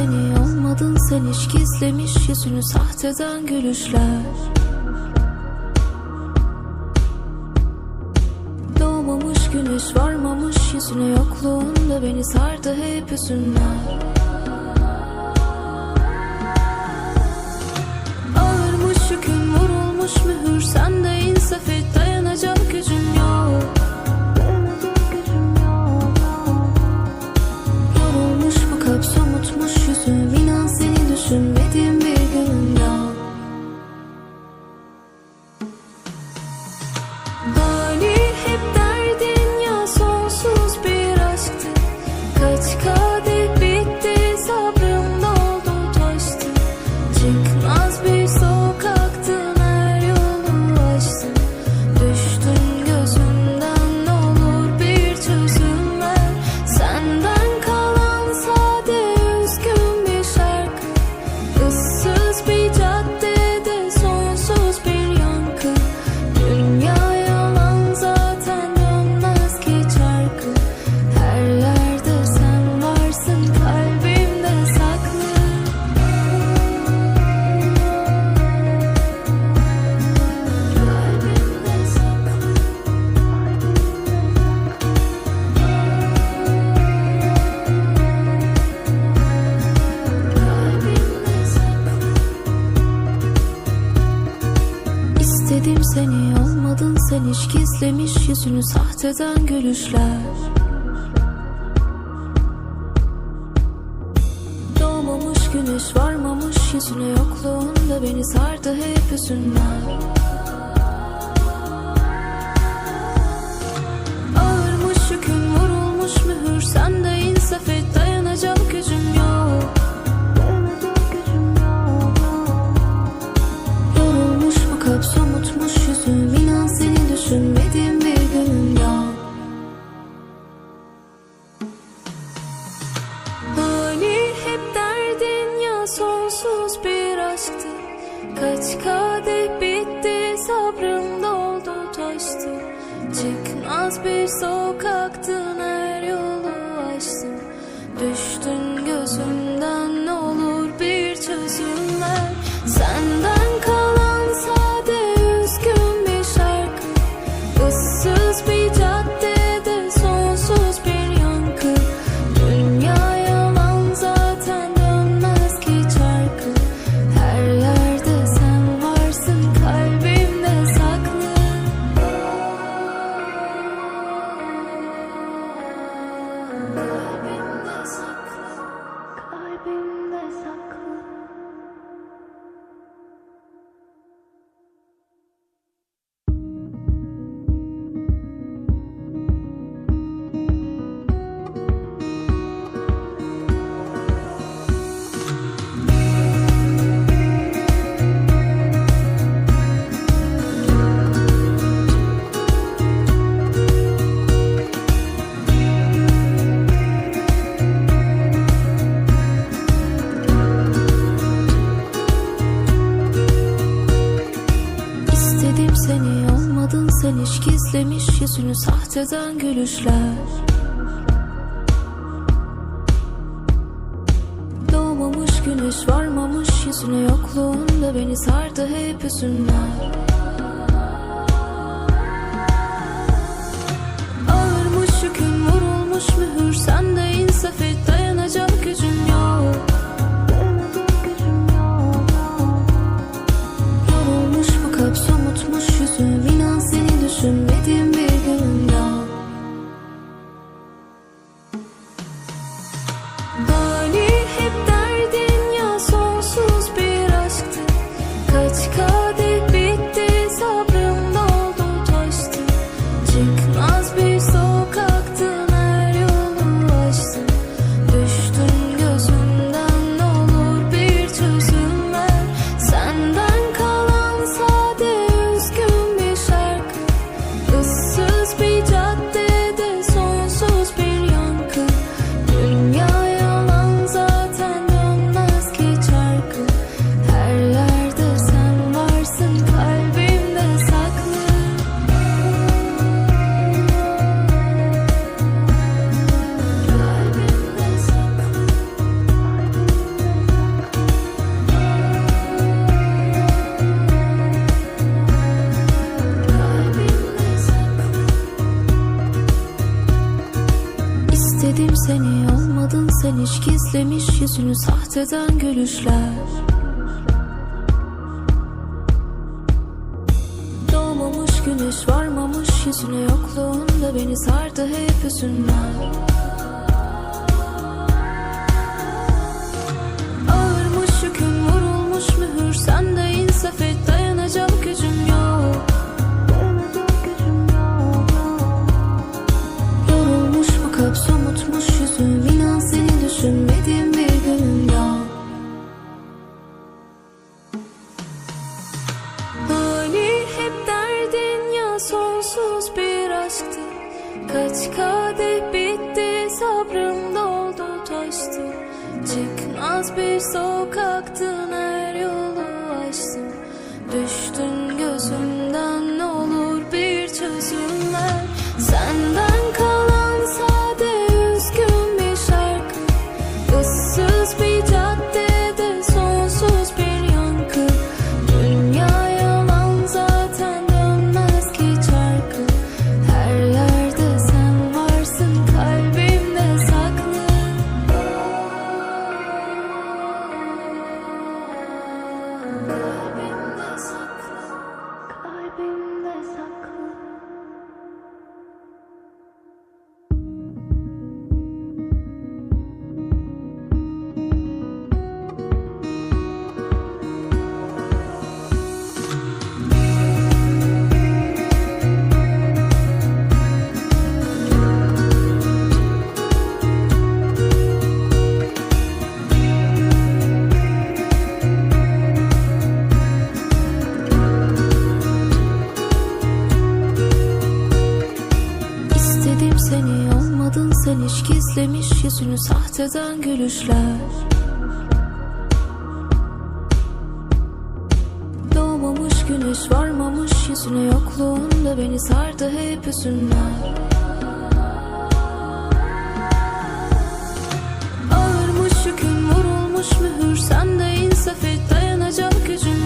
Seni olmadın sen hiç gizlemiş yüzünü sahteden gülüşler. Doğmamış güneş varmamış yüzüne yokluğunda beni sardı hep hüzünler İstedim seni olmadın sen. Hiç gizlemiş yüzünü sahteden gülüşler. Doğmamış güneş varmamış yüzüne yokluğunda beni sardı hep hüzünler. Ağırmış yükün vurulmuş mühür Sen de insaf sonsuz bir aşktı. Kaç kadeh bitti sabrım doldu taştı. Çıkmaz bir sokaktın her yolu açtın Düştün gözümden ne olur bir çözüm ver Senden gizlemiş yüzünü sahteden gülüşler. Doğmamış güneş varmamış yüzüne yokluğunda beni sardı hep hüzünler Ağırmış yükün vurulmuş mühür Sen de insaf et Kaç kadeh yüzünü sahteden gülüşler. Doğmamış güneş varmamış yüzüne yokluğunda beni sardı hep hüzünler. Ağırmış yüküm vurulmuş mühür Sen Kaç kadeh bitti sabrım doldu taştı. Çıkmaz bir sokaktın her yolu açtım Düştün süslemiş yüzünü sahteden gülüşler. Doğmamış güneş varmamış yüzüne yokluğunda beni sardı hep üzünler Ağırmış yüküm vurulmuş mühür sende insaf et dayanacak gücüm